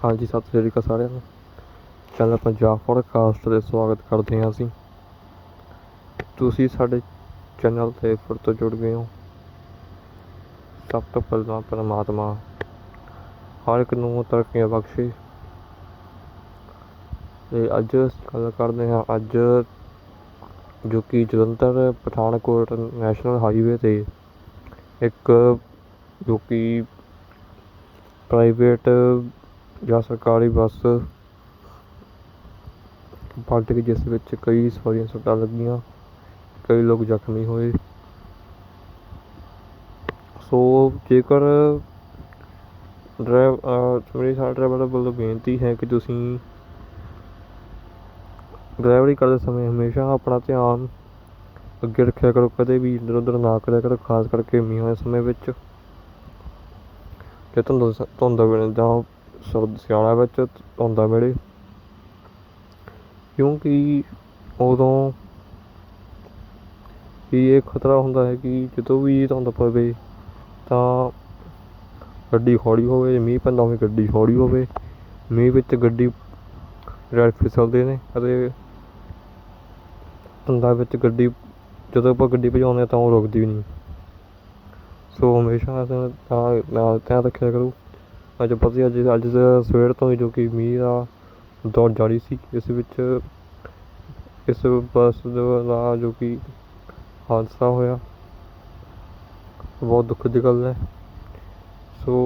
ਹਾਂਜੀ, ਸਤਿ ਸ਼੍ਰੀ ਅਕਾਲ ਸਾਰਿਆਂ ਨੂੰ। ਚੈਨਲ ਪੰਜਾਬ ਪੋਡਕਾਸਟ ਦੇ ਸਵਾਗਤ ਕਰਦੇ ਹਾਂ ਅਸੀਂ। ਤੁਸੀਂ ਸਾਡੇ ਚੈਨਲ ਤੇ ਫਿਰ ਤੋਂ ਜੁੜ ਗਏ ਹੋ। ਸਭ ਤੋਂ ਪਹਿਲਾਂ ਪਰਮਾਤਮਾ ਹਰ ਇੱਕ ਨੂੰ ਤਰੱਕੀਆਂ ਬਖਸ਼ੇ। ਤੇ ਅੱਜ ਗੱਲ ਕਰਦੇ ਹਾਂ ਅੱਜ ਜੋ ਕਿ ਜਲੰਧਰ ਪਠਾਨਕੋਟ ਨੈਸ਼ਨਲ ਹਾਈਵੇ ਤੇ ਇੱਕ ਜੋ ਕਿ ਪ੍ਰਾਈਵੇਟ ਜਾਂ ਸਰਕਾਰੀ ਬੱਸ ਪਲਟ ਗਈ ਜਿਸ ਵਿੱਚ ਕਈ ਸਵਾਰੀਆਂ ਸੱਟਾਂ ਲੱਗੀਆਂ, ਕਈ ਲੋਕ ਜ਼ਖਮੀ ਹੋਏ। ਸੋ ਜੇਕਰ ਡਰਾਈਵ ਮੇਰੀ ਸਾਡੇ ਡਰਾਈਵਰ ਵੱਲੋਂ ਬੇਨਤੀ ਹੈ ਕਿ ਤੁਸੀਂ ਡਰਾਈਵਰੀ ਕਰਦੇ ਸਮੇਂ ਹਮੇਸ਼ਾ ਆਪਣਾ ਧਿਆਨ ਅੱਗੇ ਰੱਖਿਆ ਕਰੋ, ਕਦੇ ਵੀ ਇੱਧਰ ਉੱਧਰ ਨਾ ਕਰਿਆ ਕਰੋ, ਖਾਸ ਕਰਕੇ ਮੀਂਹਾਂ ਦੇ ਸਮੇਂ ਵਿੱਚ। ਜੇ ਧੁੰਦ ਧੁੰਦ ਵੇਲੇ ਜਾਂ ਸਿਆਲਾਂ ਵਿੱਚ ਧੁੰਦਾਂ ਵੇਲੇ ਕਿਉਂਕਿ ਉਦੋਂ ਵੀ ਇਹ ਖਤਰਾ ਹੁੰਦਾ ਹੈ ਕਿ ਜਦੋਂ ਵੀ ਧੁੰਦ ਪਵੇ ਤਾਂ ਗੱਡੀ ਹੌਲੀ ਹੋਵੇ, ਮੀਂਹ ਪੈਂਦਾ ਹੋਵੇ, ਗੱਡੀ ਹੌਲੀ ਹੋਵੇ, ਮੀਂਹ ਵਿੱਚ ਗੱਡੀ ਰੈਡ ਫਿਸਲਦੇ ਨੇ ਅਤੇ ਧੁੰਦਾਂ ਵਿੱਚ ਗੱਡੀ, ਜਦੋਂ ਆਪਾਂ ਗੱਡੀ ਭਜਾਉਂਦੇ ਹਾਂ ਤਾਂ ਉਹ ਰੁਕਦੀ ਵੀ ਨਹੀਂ। ਸੋ ਹਮੇਸ਼ਾ ਤਾਂ ਧਿਆਨ ਰੱਖਿਆ ਕਰੋ। ਅੱਜ ਪਤਾ ਹੀ ਅੱਜ ਅੱਜ ਸਵੇਰ ਤੋਂ ਹੀ ਜੋ ਕਿ ਮੀਂਹ ਦਾ ਦੌਰ ਜਾਰੀ ਸੀ, ਇਸ ਵਿੱਚ ਇਸ ਬੱਸ ਦਾ ਜੋ ਕਿ ਹਾਦਸਾ ਹੋਇਆ। ਬਹੁਤ ਦੁੱਖ ਦੀ ਗੱਲ ਹੈ। ਸੋ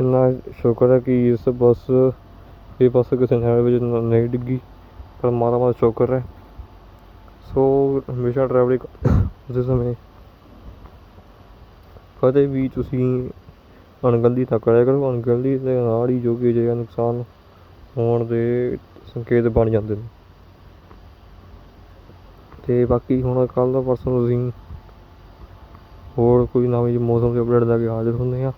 ਇੰਨਾ ਸ਼ੁਕਰ ਹੈ ਕਿ ਇਸ ਬੱਸ, ਇਹ ਬੱਸ ਕਿਸੇ ਨਹਿਰ ਵਿੱਚ ਨਹੀਂ ਡਿੱਗੀ, ਪਰ ਮਾਰਾ ਮਾਰਾ ਸ਼ੁਕਰ ਹੈ। ਸੋ ਹਮੇਸ਼ਾ ਡਰਾਈਵਰੀ ਕਰਦੇ ਸਮੇਂ ਕਦੇ ਵੀ ਤੁਸੀਂ ਅਣਗਹਿਲੀ ਨਾ ਕਰਿਆ ਕਰੋ, ਅਣਗਹਿਲੀ ਦੇ ਨਾਲ ਹੀ ਜੋ ਕਿ ਅਜਿਹਾ ਨੁਕਸਾਨ ਹੋਣ ਦੇ ਸੰਕੇਤ ਬਣ ਜਾਂਦੇ ਨੇ। ਅਤੇ ਬਾਕੀ ਹੁਣ ਕੱਲ੍ਹ ਦਾ ਪਰਸੋਂ ਨੂੰ ਅਸੀਂ ਹੋਰ ਕੋਈ ਨਵੀਂ ਜਿਹੀ ਮੌਸਮ ਦੀ ਅਪਡੇਟ ਲੈ ਕੇ ਹਾਜ਼ਰ ਹੁੰਦੇ ਹਾਂ।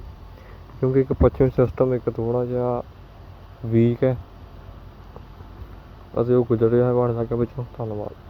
ਕਿਉਂਕਿ ਇੱਕ ਪੱਛਮੀ ਸਿਸਟਮ ਇੱਕ ਥੋੜ੍ਹਾ ਜਿਹਾ ਵੀਕ ਹੈ। ਅਤੇ ਉਹ ਗੁਜ਼ਰ ਰਿਹਾ ਹੈ ਪਹਾੜਾਂ ਇਲਾਕਿਆਂ ਵਿੱਚੋਂ ਧੰਨਵਾਦ।